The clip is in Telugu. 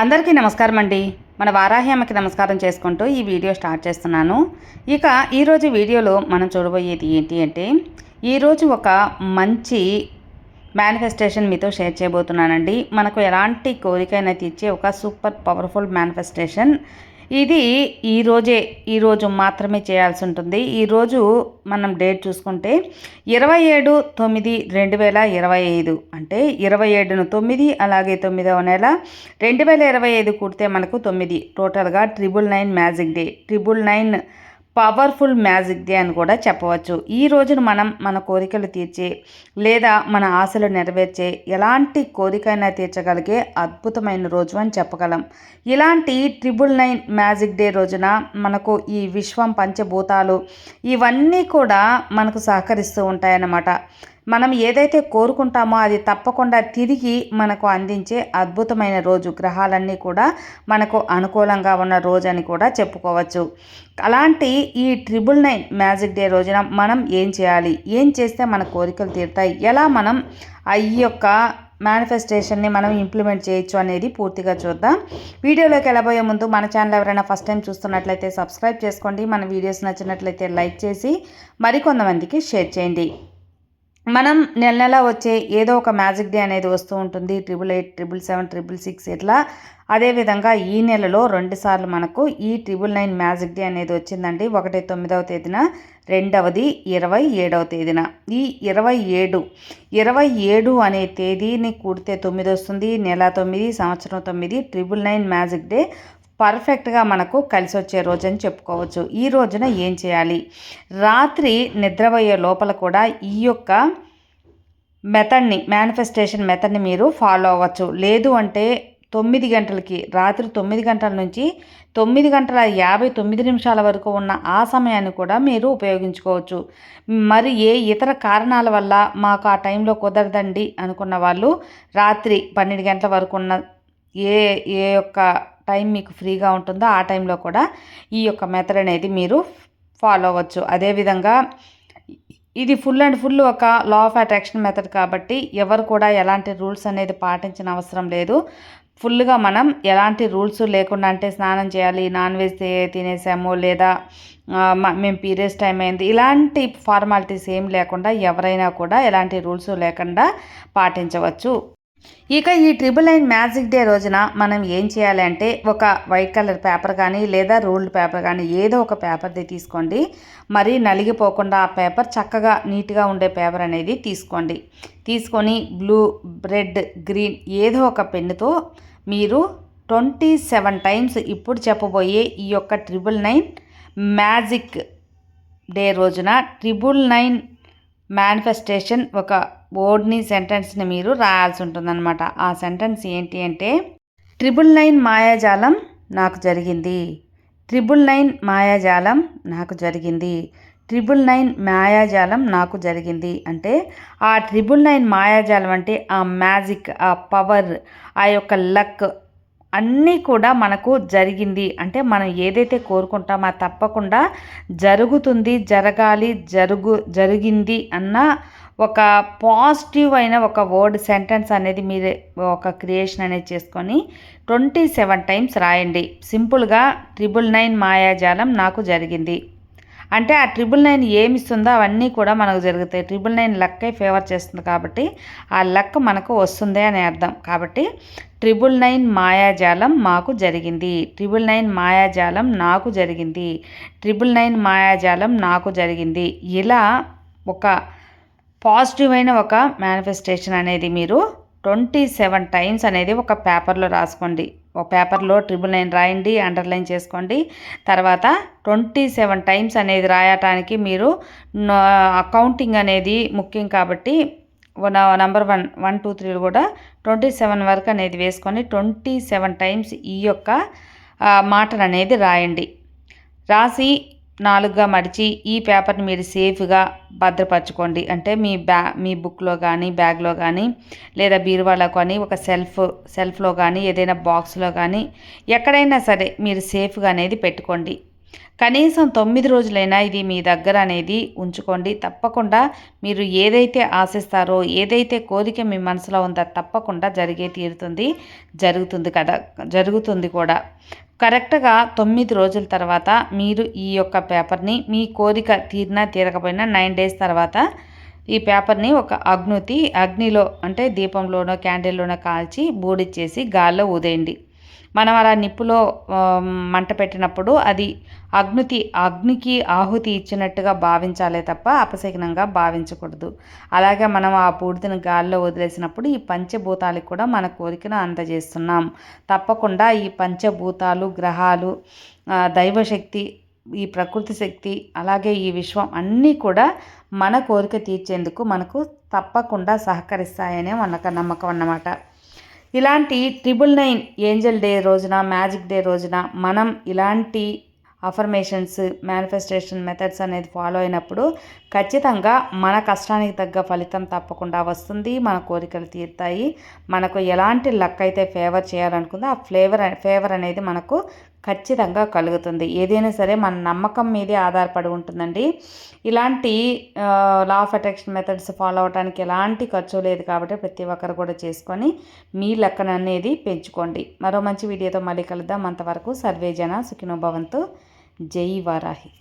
అందరికీ నమస్కారం అండి. మన వారాహి అమ్మకి నమస్కారం చేసుకుంటూ ఈ వీడియో స్టార్ట్ చేస్తున్నాను. ఇక ఈరోజు వీడియోలో మనం చూడబోయేది ఏంటి అంటే ఈరోజు ఒక మంచి మేనిఫెస్టేషన్ మీతో షేర్ చేయబోతున్నానండి. మనకు ఎలాంటి కోరికైనా తీర్చే ఒక సూపర్ పవర్ఫుల్ మేనిఫెస్టేషన్ ఇది ఈరోజే ఈరోజు మాత్రమే చేయాల్సి ఉంటుంది. ఈరోజు మనం డేట్ చూసుకుంటే ఇరవై ఏడు తొమ్మిది రెండు వేల ఇరవై ఐదు. అంటే ఇరవై ఏడును తొమ్మిది అలాగే తొమ్మిదవ నెల రెండు వేల ఇరవై ఐదు కూడితే మనకు తొమ్మిది. టోటల్గా triple nine magic day triple nine powerful magic day అని కూడా చెప్పవచ్చు. ఈ రోజున మనం మన కోరికలు తీర్చే లేదా మన ఆశలు నెరవేర్చే ఎలాంటి కోరికైనా తీర్చగలిగే అద్భుతమైన రోజు అని చెప్పగలం. ఇలాంటి ట్రిపుల్ నైన్ మ్యాజిక్ డే రోజున మనకు ఈ విశ్వం పంచభూతాలు ఇవన్నీ కూడా మనకు సహకరిస్తూ ఉంటాయన్నమాట. మనం ఏదైతే కోరుకుంటామో అది తప్పకుండా తిరిగి మనకు అందించే అద్భుతమైన రోజు. గ్రహాలన్నీ కూడా మనకు అనుకూలంగా ఉన్న రోజు అని కూడా చెప్పుకోవచ్చు. అలాంటి ఈ ట్రిపుల్ నైన్ మ్యాజిక్ డే రోజున మనం ఏం చేయాలి? ఏం చేస్తే మన కోరికలు తీరుతాయి? ఎలా మనం ఈ యొక్క మేనిఫెస్టేషన్ని మనం ఇంప్లిమెంట్ చేయొచ్చు అనేది పూర్తిగా చూద్దాం. వీడియోలోకి వెళ్ళబోయే ముందు మన ఛానల్ ఎవరైనా ఫస్ట్ టైం చూస్తున్నట్లయితే సబ్స్క్రైబ్ చేసుకోండి. మన వీడియోస్ నచ్చినట్లయితే లైక్ చేసి మరికొంతమందికి షేర్ చేయండి. మనం నెల నెల వచ్చే ఏదో ఒక మ్యాజిక్ డే అనేది వస్తూ ఉంటుంది. Triple eight triple seven triple six ఇట్లా. అదేవిధంగా ఈ నెలలో రెండుసార్లు మనకు ఈ ట్రిపుల్ నైన్ మ్యాజిక్ డే అనేది వచ్చిందండి. ఒకటి తొమ్మిదవ తేదీన రెండవది ఇరవై ఏడవ తేదీన. ఈ ఇరవై ఏడు ఇరవై ఏడు అనే తేదీని కూడితే తొమ్మిది వస్తుంది. నెల తొమ్మిది సంవత్సరం తొమ్మిది ట్రిపుల్ నైన్ మ్యాజిక్ డే పర్ఫెక్ట్గా మనకు కలిసి వచ్చే రోజు అని చెప్పుకోవచ్చు. ఈ రోజున ఏం చేయాలి? రాత్రి నిద్రపోయే లోపల కూడా ఈ యొక్క మెథడ్ని మేనిఫెస్టేషన్ మెథడ్ని మీరు ఫాలో అవ్వచ్చు. లేదు అంటే తొమ్మిది గంటలకి రాత్రి తొమ్మిది గంటల నుంచి తొమ్మిది గంటల యాభై తొమ్మిది నిమిషాల వరకు ఉన్న ఆ సమయాన్ని కూడా మీరు ఉపయోగించుకోవచ్చు. మరి ఏ ఇతర కారణాల వల్ల మాకు ఆ టైంలో కుదరదండి అనుకున్న వాళ్ళు రాత్రి పన్నెండు గంటల వరకు ఉన్న ఏ ఏ యొక్క టైం మీకు ఫ్రీగా ఉంటుందో ఆ టైంలో కూడా ఈ యొక్క మెథడ్ అనేది మీరు ఫాలో అవ్వచ్చు. అదేవిధంగా ఇది ఫుల్ అండ్ ఫుల్ ఒక లా ఆఫ్ అట్రాక్షన్ మెథడ్ కాబట్టి ఎవరు కూడా ఎలాంటి రూల్స్ అనేది పాటించిన అవసరం లేదు. ఫుల్గా మనం ఎలాంటి రూల్స్ లేకుండా అంటే స్నానం చేయాలి నాన్ వెజ్ తినేసాము లేదా మేము పీరియడ్స్ టైం అయింది. ఇలాంటి ఫార్మాలిటీస్ ఏం లేకుండా ఎవరైనా కూడా ఎలాంటి రూల్స్ లేకుండా పాటించవచ్చు. ఇక ఈ ట్రిపుల్ నైన్ మ్యాజిక్ డే రోజున మనం ఏం చేయాలి అంటే ఒక వైట్ కలర్ పేపర్ కానీ లేదా రూల్డ్ పేపర్ కానీ ఏదో ఒక పేపర్ది తీసుకోండి. మరి నలిగిపోకుండా ఆ పేపర్ చక్కగా నీట్గా ఉండే పేపర్ అనేది తీసుకోండి. తీసుకొని బ్లూ రెడ్ గ్రీన్ ఏదో ఒక పెన్నుతో మీరు ట్వంటీ సెవెన్ టైమ్స్ ఇప్పుడు చెప్పబోయే ఈ యొక్క ట్రిపుల్ నైన్ మ్యాజిక్ డే రోజున ట్రిపుల్ నైన్ మేనిఫెస్టేషన్ ఒక బోర్డ్ని సెంటెన్స్ని మీరు రాయాల్సి ఉంటుందన్నమాట. ఆ సెంటెన్స్ ఏంటి అంటే ట్రిపుల్ నైన్ మాయాజాలం నాకు జరిగింది. ట్రిపుల్ నైన్ మాయాజాలం నాకు జరిగింది. ట్రిపుల్ నైన్ మాయాజాలం నాకు జరిగింది. అంటే ఆ ట్రిపుల్ నైన్ మాయాజాలం అంటే ఆ మ్యాజిక్ ఆ పవర్ ఆ యొక్క లక్ అన్నీ కూడా మనకు జరిగింది. అంటే మనం ఏదైతే కోరుకుంటామో తప్పకుండా జరుగుతుంది జరగాలి జరుగు జరిగింది అన్న ఒక పాజిటివ్ అయిన ఒక వర్డ్ సెంటెన్స్ అనేది మీరు ఒక క్రియేషన్ అనేది చేసుకొని ట్వంటీ సెవెన్ టైమ్స్ రాయండి సింపుల్గా ట్రిపుల్ నైన్ మాయాజాలం నాకు జరిగింది. అంటే ఆ ట్రిపుల్ నైన్ ఏమి ఇస్తుందో అవన్నీ కూడా మనకు జరుగుతాయి. ట్రిపుల్ నైన్ లక్కే ఫేవర్ చేస్తుంది కాబట్టి ఆ లక్ మనకు వస్తుంది అని అర్థం. కాబట్టి ట్రిపుల్ నైన్ మాయాజాలం మాకు జరిగింది. ట్రిపుల్ నైన్ మాయాజాలం నాకు జరిగింది. ట్రిపుల్ నైన్ మాయాజాలం నాకు జరిగింది. ఇలా ఒక పాజిటివ్ అయిన ఒక మేనిఫెస్టేషన్ అనేది మీరు ట్వంటీ సెవెన్ టైమ్స్ అనేది ఒక పేపర్లో రాసుకోండి. ఒక పేపర్లో ట్రిపుల్ నైన్ రాయండి అండర్లైన్ చేసుకోండి. తర్వాత ట్వంటీ సెవెన్ టైమ్స్ అనేది రాయటానికి మీరు అకౌంటింగ్ అనేది ముఖ్యం కాబట్టి number one one two three కూడా ట్వంటీ సెవెన్ వరకు అనేది వేసుకొని ట్వంటీ సెవెన్ టైమ్స్ ఈ యొక్క మాటలు అనేది రాయండి. రాసి నాలుగుగా మడిచి ఈ పేపర్ని మీరు సేఫ్గా భద్రపరచుకోండి. అంటే మీ బ్యా మీ బుక్లో కానీ బ్యాగ్లో కానీ లేదా బీరువాలో కానీ ఒక సెల్ఫ్ సెల్ఫ్లో కానీ ఏదైనా బాక్స్లో కానీ ఎక్కడైనా సరే మీరు సేఫ్గా అనేది పెట్టుకోండి. కనీసం తొమ్మిది రోజులైనా ఇది మీ దగ్గర అనేది ఉంచుకోండి. తప్పకుండా మీరు ఏదైతే ఆశిస్తారో ఏదైతే కోరిక మీ మనసులో ఉందో తప్పకుండా జరిగే తీరుతుంది జరుగుతుంది కదా జరుగుతుంది కూడా. కరెక్ట్గా తొమ్మిది రోజుల తర్వాత మీరు ఈ యొక్క పేపర్ని మీ కోరిక తీరినా తీరకపోయినా నైన్ డేస్ తర్వాత ఈ పేపర్ని ఒక అగ్నుతి అగ్నిలో అంటే దీపంలోనో క్యాండిల్లోనో కాల్చి బూడిచ్చేసి గాల్లో ఊదేయండి. మనం అలా నిప్పులో మంట పెట్టినప్పుడు అది అగ్నితి అగ్నికి ఆహుతి ఇచ్చినట్టుగా భావించాలే తప్ప అపశకనంగా భావించకూడదు. అలాగే మనం ఆ బూడిదను గాల్లో వదిలేసినప్పుడు ఈ పంచభూతాలకు కూడా మన కోరికను అందజేస్తున్నాం. తప్పకుండా ఈ పంచభూతాలు గ్రహాలు దైవశక్తి ఈ ప్రకృతి శక్తి అలాగే ఈ విశ్వం అన్నీ కూడా మన కోరిక తీర్చేందుకు మనకు తప్పకుండా సహకరిస్తాయనే మనకు నమ్మకం అన్నమాట. ఇలాంటి ట్రిపుల్ నైన్ ఏంజల్ డే రోజున మ్యాజిక్ డే రోజున మనం ఇలాంటి అఫర్మేషన్స్ మేనిఫెస్టేషన్ మెథడ్స్ అనేది ఫాలో అయినప్పుడు ఖచ్చితంగా మన కష్టానికి తగ్గ ఫలితం తప్పకుండా వస్తుంది. మన కోరికలు తీరుతాయి. మనకు ఎలాంటి లక్ అయితే ఫేవర్ చేయాలనుకుందో ఆ ఫ్లేవర్ ఫేవర్ అనేది మనకు ఖచ్చితంగా కలుగుతుంది. ఏదైనా సరే మన నమ్మకం మీదే ఆధారపడి ఉంటుందండి. ఇలాంటి law of attraction methods follow అవడానికి ఎలాంటి ఖర్చు లేదు కాబట్టి ప్రతి ఒక్కరు కూడా చేసుకొని మీ లెక్కన అనేది పెంచుకోండి. మరో మంచి వీడియోతో మళ్ళీ కలుద్దాం. అంతవరకు సర్వేజన సుఖినోభవంతు జై వారాహి.